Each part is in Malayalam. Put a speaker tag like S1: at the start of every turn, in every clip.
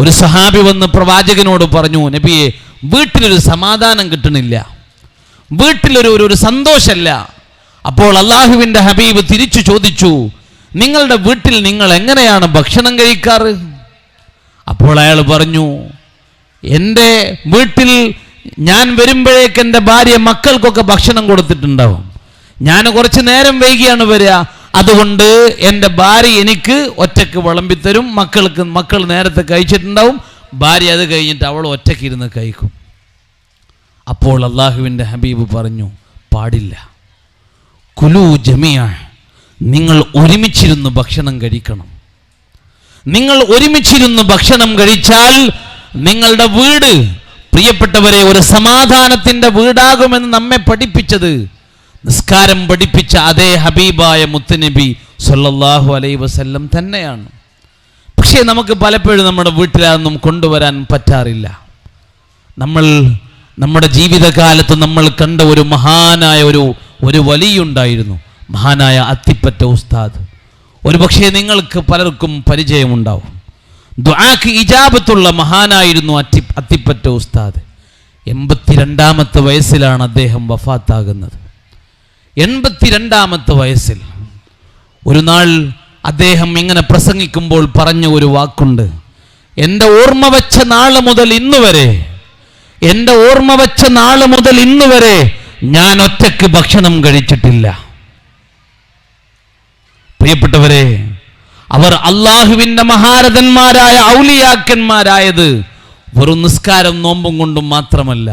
S1: ഒരു സഹാബി വന്ന് പ്രവാചകനോട് പറഞ്ഞു നബിയെ വീട്ടിലൊരു സമാധാനം കിട്ടണില്ല. വീട്ടിലൊരു ഒരു സന്തോഷമല്ല അപ്പോൾ അള്ളാഹുവിന്റെ ഹബീബ് തിരിച്ചു ചോദിച്ചു നിങ്ങളുടെ വീട്ടിൽ നിങ്ങൾ എങ്ങനെയാണ് ഭക്ഷണം കഴിക്കാറ്? അപ്പോൾ അയാൾ പറഞ്ഞു എന്റെ വീട്ടിൽ ഞാൻ വരുമ്പോഴേക്ക് എന്റെ ഭാര്യ മക്കൾക്കൊക്കെ ഭക്ഷണം കൊടുത്തിട്ടുണ്ടാവും. ഞാൻ കുറച്ച് നേരം വൈകിയാണ് വരിക. അതുകൊണ്ട് എന്റെ ഭാര്യ എനിക്ക് ഒറ്റയ്ക്ക് വിളമ്പിത്തരും മക്കൾക്ക് മക്കൾ നേരത്തെ കഴിച്ചിട്ടുണ്ടാവും. ഭാര്യ അത് കഴിഞ്ഞിട്ട് അവൾ ഒറ്റയ്ക്ക് ഇരുന്ന് കഴിക്കും. അപ്പോൾ അള്ളാഹുവിന്റെ ഹബീബ് പറഞ്ഞു പാടില്ല. കുലു ജമിയ നിങ്ങൾ ഒരുമിച്ചിരുന്ന് ഭക്ഷണം കഴിക്കണം. നിങ്ങൾ ഒരുമിച്ചിരുന്ന് ഭക്ഷണം കഴിച്ചാൽ നിങ്ങളുടെ വീട് പ്രിയപ്പെട്ടവരെ ഒരു സമാധാനത്തിന്റെ വീടാകുമെന്ന് നമ്മെ പഠിപ്പിച്ചത്. നിസ്കാരം പഠിപ്പിച്ച അതേ ഹബീബായ മുത്തുനബി സല്ലല്ലാഹു അലൈ വസല്ലം തന്നെയാണ്. പക്ഷേ നമുക്ക് പലപ്പോഴും നമ്മുടെ വീട്ടിലതൊന്നും കൊണ്ടുവരാൻ പറ്റാറില്ല. നമ്മൾ നമ്മുടെ ജീവിതകാലത്ത് നമ്മൾ കണ്ട ഒരു മഹാനായ ഒരു ഒരു വലിയുണ്ടായിരുന്നു. മഹാനായ അത്തിപ്പറ്റ ഉസ്താദ്. ഒരു പക്ഷേ നിങ്ങൾക്ക് പലർക്കും പരിചയമുണ്ടാവും. ദ്വാക്ക് ഇജാബത്തുള്ള മഹാനായിരുന്നു അത്തി അത്തിപ്പറ്റ ഉസ്താദ്. എൺപത്തിരണ്ടാമത്തെ വയസ്സിലാണ് അദ്ദേഹം വഫാത്താകുന്നത്. എൺപത്തിരണ്ടാമത്തെ വയസ്സിൽ ഒരു നാൾ അദ്ദേഹം ഇങ്ങനെ പ്രസംഗിക്കുമ്പോൾ പറഞ്ഞ ഒരു വാക്കുണ്ട്. എന്റെ ഓർമ്മ വച്ച നാൾ മുതൽ ഇന്ന് വരെ എന്റെ ഓർമ്മ വച്ച നാൾ മുതൽ ഇന്ന് വരെ ഞാൻ ഒറ്റയ്ക്ക് ഭക്ഷണം കഴിച്ചിട്ടില്ല. പ്രിയപ്പെട്ടവരെ അവർ അള്ളാഹുവിന്റെ മഹാരഥന്മാരായ ഔലിയാക്കന്മാരായത് വെറും നിസ്കാരം നോമ്പും കൊണ്ടും മാത്രമല്ല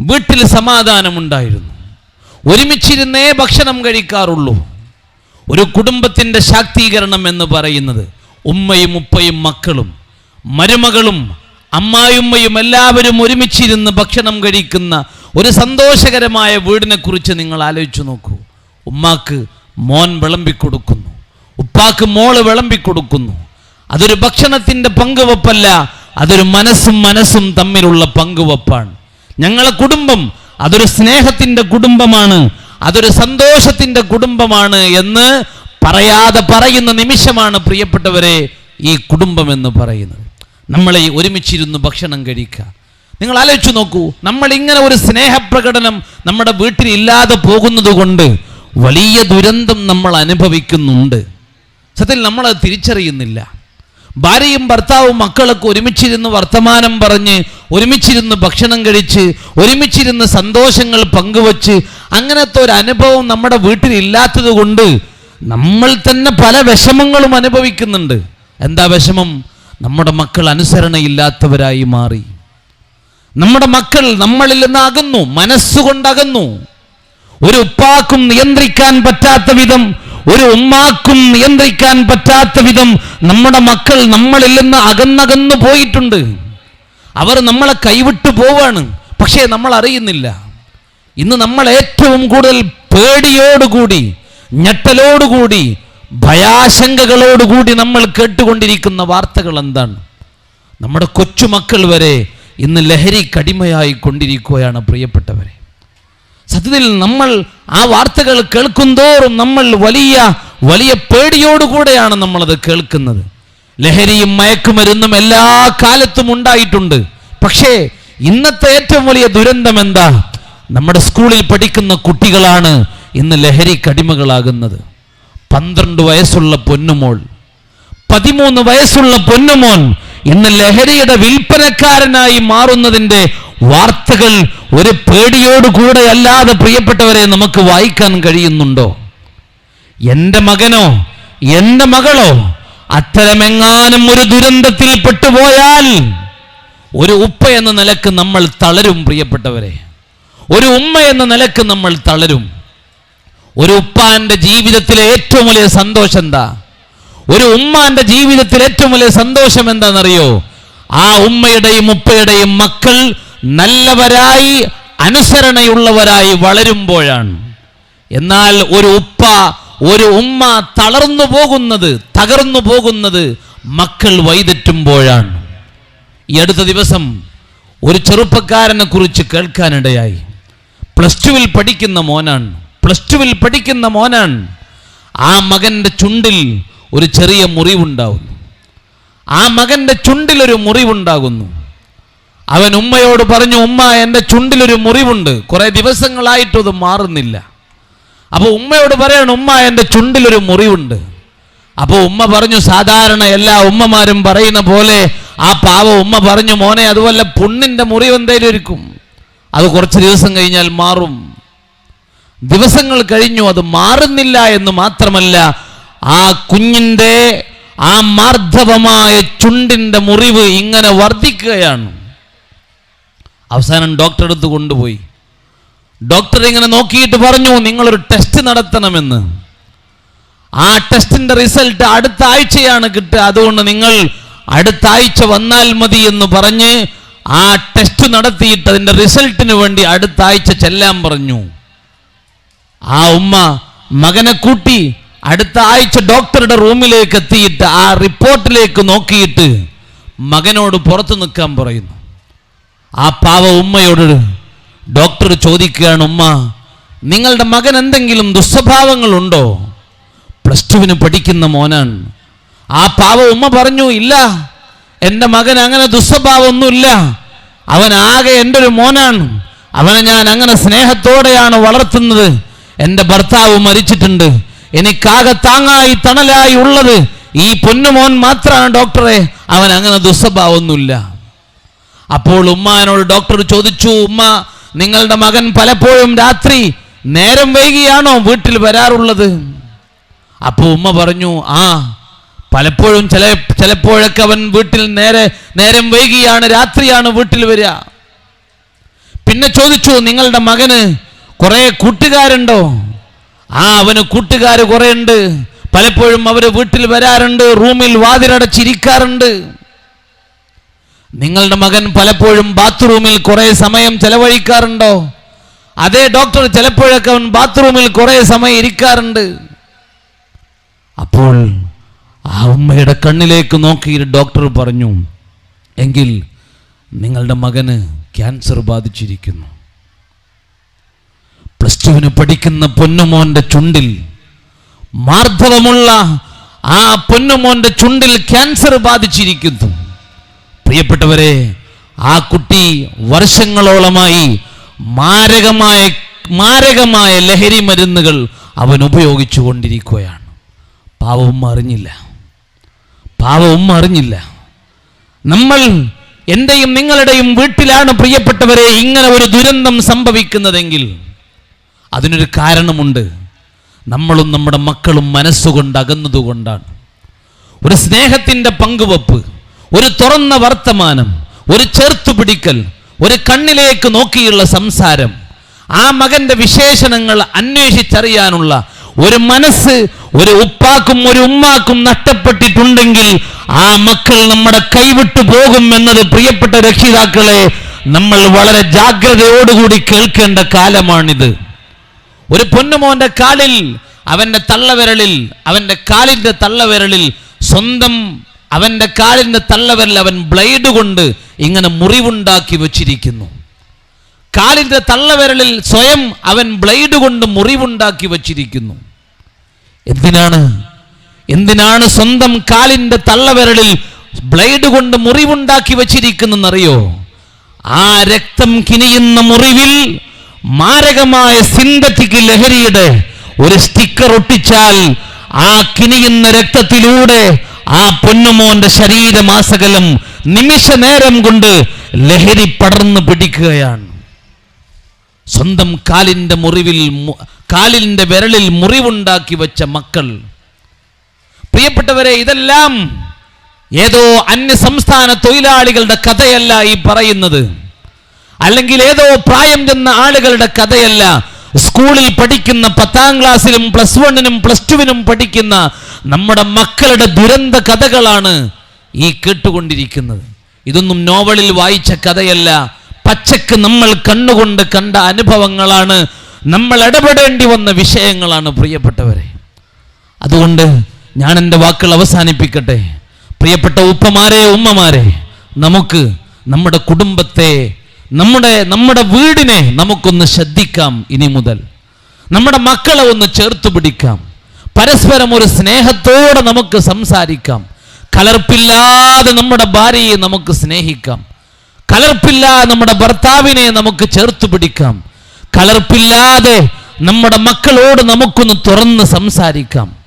S1: വീട്ടിൽ സമാധാനമുണ്ടായിരുന്നു. ഒരുമിച്ചിരുന്നേ ഭക്ഷണം കഴിക്കാറുള്ളൂ. ഒരു കുടുംബത്തിന്റെ ശാക്തീകരണം എന്ന് പറയുന്നത് ഉമ്മയും ഉപ്പയും മക്കളും മരുമകളും അമ്മായുമ്മയും എല്ലാവരും ഒരുമിച്ചിരുന്ന് ഭക്ഷണം കഴിക്കുന്ന ഒരു സന്തോഷകരമായ വീടിനെ കുറിച്ച് നിങ്ങൾ ആലോചിച്ചു നോക്കൂ. ഉമ്മാക്ക് മോൻ വിളമ്പിക്കൊടുക്കുന്നു. ഉപ്പാക്ക് മോൾ വിളമ്പിക്കൊടുക്കുന്നു. അതൊരു ഭക്ഷണത്തിന്റെ പങ്കുവെപ്പല്ല അതൊരു മനസ്സും മനസ്സും തമ്മിലുള്ള പങ്കുവെപ്പാണ്. ഞങ്ങളെ കുടുംബം അതൊരു സ്നേഹത്തിന്റെ കുടുംബമാണ് അതൊരു സന്തോഷത്തിന്റെ കുടുംബമാണ് എന്ന് പറയാതെ പറയുന്ന നിമിഷമാണ് പ്രിയപ്പെട്ടവരെ ഈ കുടുംബം എന്ന് പറയുന്നത്. നമ്മളെ ഒരുമിച്ചിരുന്ന് ഭക്ഷണം കഴിക്കുക. നിങ്ങൾ ആലോചിച്ചു നോക്കൂ നമ്മൾ ഇങ്ങനെ ഒരു സ്നേഹപ്രകടനം നമ്മുടെ വീട്ടിൽ ഇല്ലാതെ പോകുന്നത് കൊണ്ട് വലിയ ദുരന്തം നമ്മൾ അനുഭവിക്കുന്നുണ്ട്. സത്യത്തിൽ നമ്മളത് തിരിച്ചറിയുന്നില്ല. ഭാര്യയും ഭർത്താവും മക്കളൊക്കെ ഒരുമിച്ചിരുന്ന് വർത്തമാനം പറഞ്ഞ് ഒരുമിച്ചിരുന്ന് ഭക്ഷണം കഴിച്ച് ഒരുമിച്ചിരുന്ന് സന്തോഷങ്ങൾ പങ്കുവച്ച് അങ്ങനത്തെ ഒരു അനുഭവം നമ്മുടെ വീട്ടിൽ ഇല്ലാത്തത് കൊണ്ട് നമ്മൾ തന്നെ പല വിഷമങ്ങളും അനുഭവിക്കുന്നുണ്ട്. എന്താ വിഷമം? നമ്മുടെ മക്കൾ അനുസരണയില്ലാത്തവരായി മാറി. നമ്മുടെ മക്കൾ നമ്മളിൽ നിന്ന് അകന്നു മനസ്സുകൊണ്ടകന്നു. ഒരു ഉപ്പാക്കും നിയന്ത്രിക്കാൻ പറ്റാത്ത വിധം ഒരു ഉമ്മാക്കും നിയന്ത്രിക്കാൻ പറ്റാത്ത വിധം നമ്മുടെ മക്കൾ നമ്മളിൽ നിന്ന് അകന്നകന്നു പോയിട്ടുണ്ട്. അവർ നമ്മളെ കൈവിട്ടു പോവാണ്. പക്ഷേ നമ്മൾ അറിയുന്നില്ല. ഇന്ന് നമ്മൾ ഏറ്റവും കൂടുതൽ പേടിയോടുകൂടി ഞെട്ടലോടുകൂടി ഭയാശങ്കകളോടുകൂടി നമ്മൾ കേട്ടുകൊണ്ടിരിക്കുന്ന വാർത്തകൾ എന്താണ്? നമ്മുടെ കൊച്ചുമക്കൾ വരെ ഇന്ന് ലഹരി കടിമയായി കൊണ്ടിരിക്കുകയാണ് പ്രിയപ്പെട്ടവരെ. സത്യത്തിൽ നമ്മൾ ആ വാർത്തകൾ കേൾക്കുന്തോറും നമ്മൾ വലിയ വലിയ പേടിയോടുകൂടെയാണ് നമ്മളത് കേൾക്കുന്നത്. ലഹരിയും മയക്കുമരുന്നും എല്ലാ കാലത്തും ഉണ്ടായിട്ടുണ്ട്. പക്ഷേ ഇന്നത്തെ ഏറ്റവും വലിയ ദുരന്തം എന്താ? നമ്മുടെ സ്കൂളിൽ പഠിക്കുന്ന കുട്ടികളാണ് ഇന്ന് ലഹരി കടിമകളാകുന്നത്. പന്ത്രണ്ട് വയസ്സുള്ള പൊന്നുമോൾ പതിമൂന്ന് വയസ്സുള്ള പൊന്നുമോൻ ഇന്ന് ലഹരിയുടെ വിൽപ്പനക്കാരനായി മാറുന്നതിന്റെ വാർത്തകൾ ഒരു പേടിയോടുകൂടെ അല്ലാതെ പ്രിയപ്പെട്ടവരെ നമുക്ക് വായിക്കാൻ കഴിയുന്നുണ്ടോ? എന്റെ മകനോ എന്റെ മകളോ അത്തരമെങ്ങാനും ഒരു ദുരന്തത്തിൽ പെട്ടുപോയാൽ ഒരു ഉപ്പ എന്ന നിലയ്ക്ക് നമ്മൾ തളരും പ്രിയപ്പെട്ടവരെ. ഒരു ഉമ്മ എന്ന നിലയ്ക്ക് നമ്മൾ തളരും. ഒരു ഉപ്പാന്റെ ജീവിതത്തിലെ ഏറ്റവും വലിയ സന്തോഷം എന്താ? ഒരു ഉമ്മാന്റെ ജീവിതത്തിൽ ഏറ്റവും വലിയ സന്തോഷം എന്താണെന്നറിയോ? ആ ഉമ്മയുടെയും ഉപ്പയുടെയും മക്കൾ നല്ലവരായി അനുസരണയുള്ളവരായി വളരുമ്പോഴാണ്. എന്നാൽ ഒരു ഉപ്പ ഒരു ഉമ്മ തളർന്നു പോകുന്നത് തകർന്നു പോകുന്നത് മക്കൾ വൈതെറ്റുമ്പോഴാണ്. ഈ അടുത്ത ദിവസം ഒരു ചെറുപ്പക്കാരനെ കുറിച്ച് കേൾക്കാനിടയായി. പ്ലസ് ടുവിൽ പഠിക്കുന്ന മോനാണ്. പ്ലസ് ടുവിൽ പഠിക്കുന്ന മോനാണ്. ആ മകന്റെ ചുണ്ടിൽ ഒരു ചെറിയ മുറിവുണ്ടാകുന്നു. ആ മകന്റെ ചുണ്ടിലൊരു മുറിവുണ്ടാകുന്നു. അവൻ ഉമ്മയോട് പറഞ്ഞു ഉമ്മ എന്റെ ചുണ്ടിലൊരു മുറിവുണ്ട്. കുറെ ദിവസങ്ങളായിട്ടും അത് മാറുന്നില്ല. അപ്പോൾ ഉമ്മയോട് പറയാണ് ഉമ്മ എന്റെ ചുണ്ടിലൊരു മുറിവുണ്ട്. അപ്പോൾ ഉമ്മ പറഞ്ഞു സാധാരണ എല്ലാ ഉമ്മമാരും പറയുന്ന പോലെ ആ പാവ ഉമ്മ പറഞ്ഞു മോനെ അതുപോലെ പുണ്ണിന്റെ മുറിവ് എന്തേലും ഇരിക്കും. അത് കുറച്ച് ദിവസം കഴിഞ്ഞാൽ മാറും. ദിവസങ്ങൾ കഴിഞ്ഞു അത് മാറുന്നില്ല എന്ന് മാത്രമല്ല ആ കുഞ്ഞിന്റെ ആ മാർദ്ധവമായ ചുണ്ടിന്റെ മുറിവ് ഇങ്ങനെ വർദ്ധിക്കുകയാണ്. അവസാനം ഡോക്ടറെ അടുത്ത് കൊണ്ടുപോയി. ഡോക്ടർ ഇങ്ങനെ നോക്കിയിട്ട് പറഞ്ഞു നിങ്ങളൊരു ടെസ്റ്റ് നടത്തണമെന്ന്. ആ ടെസ്റ്റിന്റെ റിസൾട്ട് അടുത്ത ആഴ്ചയാണ് കിട്ടുക. അതുകൊണ്ട് നിങ്ങൾ അടുത്ത ആഴ്ച വന്നാൽ മതി എന്ന് പറഞ്ഞ് ആ ടെസ്റ്റ് നടത്തിയിട്ട് അതിന്റെ റിസൾട്ടിന് വേണ്ടി അടുത്ത ആഴ്ച ചെല്ലാൻ പറഞ്ഞു. ആ ഉമ്മ മകനെ കൂട്ടി അടുത്ത ആഴ്ച ഡോക്ടറുടെ റൂമിലേക്ക് എത്തിയിട്ട് ആ റിപ്പോർട്ടിലേക്ക് നോക്കിയിട്ട് മകനോട് പുറത്തു നിൽക്കാൻ പറയുന്നു. ആ പാവ ഉമ്മയോട് ഡോക്ടർ ചോദിക്കുകയാണ് ഉമ്മ നിങ്ങളുടെ മകൻ എന്തെങ്കിലും ദുസ്വഭാവങ്ങളുണ്ടോ? പ്ലസ് ടുവിന് പഠിക്കുന്ന മോനാണ് ആ പാവ ഉമ്മ പറഞ്ഞു ഇല്ല എന്റെ മകൻ അങ്ങനെ ദുസ്വഭാവമൊന്നുമില്ല. അവൻ ആകെ എന്റെ ഒരു മോനാണ് അവനെ ഞാൻ അങ്ങനെ സ്നേഹത്തോടെയാണ് വളർത്തുന്നത്. എന്റെ ഭർത്താവ് മരിച്ചിട്ടുണ്ട്. എനിക്കാകെ താങ്ങായി തണലായി ഉള്ളത് ഈ പൊന്നുമോൻ മാത്രമാണ് ഡോക്ടറെ. അവൻ അങ്ങനെ ദുസ്വഭാവമൊന്നുമില്ല. അപ്പോൾ ഉമ്മാനോട് ഡോക്ടർ ചോദിച്ചു ഉമ്മ നിങ്ങളുടെ മകൻ പലപ്പോഴും രാത്രി നേരം വൈകിയാണോ വീട്ടിൽ വരാറുള്ളത്? അപ്പോൾ ഉമ്മ പറഞ്ഞു ആ പലപ്പോഴും ചില ചിലപ്പോഴൊക്കെ അവൻ വീട്ടിൽ നേരെ നേരം വൈകിയാണ് രാത്രിയാണ് വീട്ടിൽ വരിക. പിന്നെ ചോദിച്ചു നിങ്ങളുടെ മകന് കുറെ കൂട്ടുകാരുണ്ടോ? ആ അവന് കൂട്ടുകാർ കുറെ ഉണ്ട് പലപ്പോഴും അവർ വീട്ടിൽ വരാറുണ്ട് റൂമിൽ വാതിലടച്ചിരിക്കാറുണ്ട്. നിങ്ങളുടെ മകൻ പലപ്പോഴും ബാത്റൂമിൽ കുറെ സമയം ചെലവഴിക്കാറുണ്ടോ? അതേ ഡോക്ടർ ചിലപ്പോഴൊക്കെ അവൻ ബാത്റൂമിൽ കുറെ സമയം ഇരിക്കാറുണ്ട്. അപ്പോൾ ആ ഉമ്മയുടെ കണ്ണിലേക്ക് നോക്കി ഡോക്ടർ പറഞ്ഞു എങ്കിൽ നിങ്ങളുടെ മകന് ക്യാൻസർ ബാധിച്ചിരിക്കുന്നു. പ്ലസ് ടുവിന് പഠിക്കുന്ന പൊന്നുമോന്റെ ചുണ്ടിൽ മാർദ്ദവമുള്ള ആ പൊന്നുമോന്റെ ചുണ്ടിൽ ക്യാൻസർ ബാധിച്ചിരിക്കുന്നു. പ്രിയപ്പെട്ടവരെ ആ കുട്ടി വർഷങ്ങളോളമായി മാരകമായ മാരകമായ ലഹരി മരുന്നുകൾ അവൻ ഉപയോഗിച്ചു കൊണ്ടിരിക്കുകയാണ്. പാവവും അറിഞ്ഞില്ല. പാവവും അറിഞ്ഞില്ല. നമ്മൾ എന്റെയും നിങ്ങളുടെയും വീട്ടിലാണ് പ്രിയപ്പെട്ടവരെ ഇങ്ങനെ ഒരു ദുരന്തം സംഭവിക്കുന്നതെങ്കിൽ അതിനൊരു കാരണമുണ്ട്. നമ്മളും നമ്മുടെ മക്കളും മനസ്സുകൊണ്ട് അകന്നതുകൊണ്ടാണ്. ഒരു സ്നേഹത്തിന്റെ പങ്കുവെപ്പ്. ഒരു തുറന്ന വർത്തമാനം ഒരു ചേർത്തുപിടിക്കൽ ഒരു കണ്ണിലേക്ക് നോക്കിയുള്ള സംസാരം ആ മകന്റെ വിശേഷണങ്ങൾ അന്വേഷിച്ചറിയാനുള്ള ഒരു മനസ്സ് ഒരു ഉപ്പാക്കും ഒരു ഉമ്മാക്കും നഷ്ടപ്പെട്ടിട്ടുണ്ടെങ്കിൽ ആ മക്കൾ നമ്മുടെ കൈവിട്ടു പോകും എന്നത് പ്രിയപ്പെട്ട രക്ഷിതാക്കളെ നമ്മൾ വളരെ ജാഗ്രതയോടുകൂടി കേൾക്കേണ്ട കാലമാണിത്. ഒരു പൊന്നുമോന്റെ കാലിൽ അവന്റെ തള്ളവിരലിൽ അവന്റെ കാലിന്റെ തള്ളവിരലിൽ സ്വന്തം അവന്റെ കാലിന്റെ തള്ളവരിൽ അവൻ ബ്ലേഡ് കൊണ്ട് ഇങ്ങനെ മുറിവുണ്ടാക്കി വച്ചിരിക്കുന്നു. കാലിന്റെ തള്ളവിരലിൽ സ്വയം അവൻ ബ്ലേഡ് കൊണ്ട് മുറിവുണ്ടാക്കി വച്ചിരിക്കുന്നു. എന്തിനാണ്? എന്തിനാണ് സ്വന്തം കാലിന്റെ തള്ളവിരലിൽ ബ്ലേഡ് കൊണ്ട് മുറിവുണ്ടാക്കി വച്ചിരിക്കുന്നറിയോ ആ രക്തം കിനിയുന്ന മുറിവിൽ മാരകമായ സിന്തറ്റിക് ലഹരിയുടെ ഒരു സ്റ്റിക്കർ ഒട്ടിച്ചാൽ ആ കിനിയുന്ന രക്തത്തിലൂടെ ആ പൊന്നുമോന്റെ ശരീരമാസകലം നിമിഷ നേരം കൊണ്ട് ലഹരി പടർന്നു പിടിക്കുകയാണ്. സ്വന്തം കാലിന്റെ മുറിവിൽ കാലിന്റെ വിരലിൽ മുറിവുണ്ടാക്കി വെച്ച മക്കൾ. പ്രിയപ്പെട്ടവരെ ഇതെല്ലാം ഏതോ അന്യ സംസ്ഥാന തൊഴിലാളികളുടെ കഥയല്ല ഈ പറയുന്നത്. അല്ലെങ്കിൽ ഏതോ പ്രായം ചെന്ന ആളുകളുടെ കഥയല്ല സ്കൂളിൽ പഠിക്കുന്ന പത്താം ക്ലാസ്സിലും പ്ലസ് വണ്ണിനും പ്ലസ് ടുവിനും പഠിക്കുന്ന നമ്മുടെ മക്കളുടെ ദുരന്ത കഥകളാണ് ഈ കേട്ടുകൊണ്ടിരിക്കുന്നത്. ഇതൊന്നും നോവലിൽ വായിച്ച കഥയല്ല. പച്ചക്ക് നമ്മൾ കണ്ണുകൊണ്ട് കണ്ട അനുഭവങ്ങളാണ്. നമ്മൾ ഇടപെടേണ്ടി വന്ന വിഷയങ്ങളാണ് പ്രിയപ്പെട്ടവരെ. അതുകൊണ്ട് ഞാൻ എന്റെ വാക്കുകൾ അവസാനിപ്പിക്കട്ടെ. പ്രിയപ്പെട്ട ഉപ്പമാരെ ഉമ്മമാരെ നമുക്ക് നമ്മുടെ കുടുംബത്തെ നമ്മുടെ നമ്മുടെ വീടിനെ നമുക്കൊന്ന് ശ്രദ്ധിക്കാം ഇനി മുതൽ. നമ്മുടെ മക്കളെ ഒന്ന് ചേർത്ത് പിടിക്കാം. പരസ്പരം ഒരു സ്നേഹത്തോടെ നമുക്ക് സംസാരിക്കാം. കലർപ്പില്ലാതെ നമ്മുടെ ഭാര്യയെ നമുക്ക് സ്നേഹിക്കാം. കലർപ്പില്ലാതെ നമ്മുടെ ഭർത്താവിനെ നമുക്ക് ചേർത്ത് പിടിക്കാം. കലർപ്പില്ലാതെ നമ്മുടെ മക്കളോട് നമുക്കൊന്ന് തുറന്ന് സംസാരിക്കാം.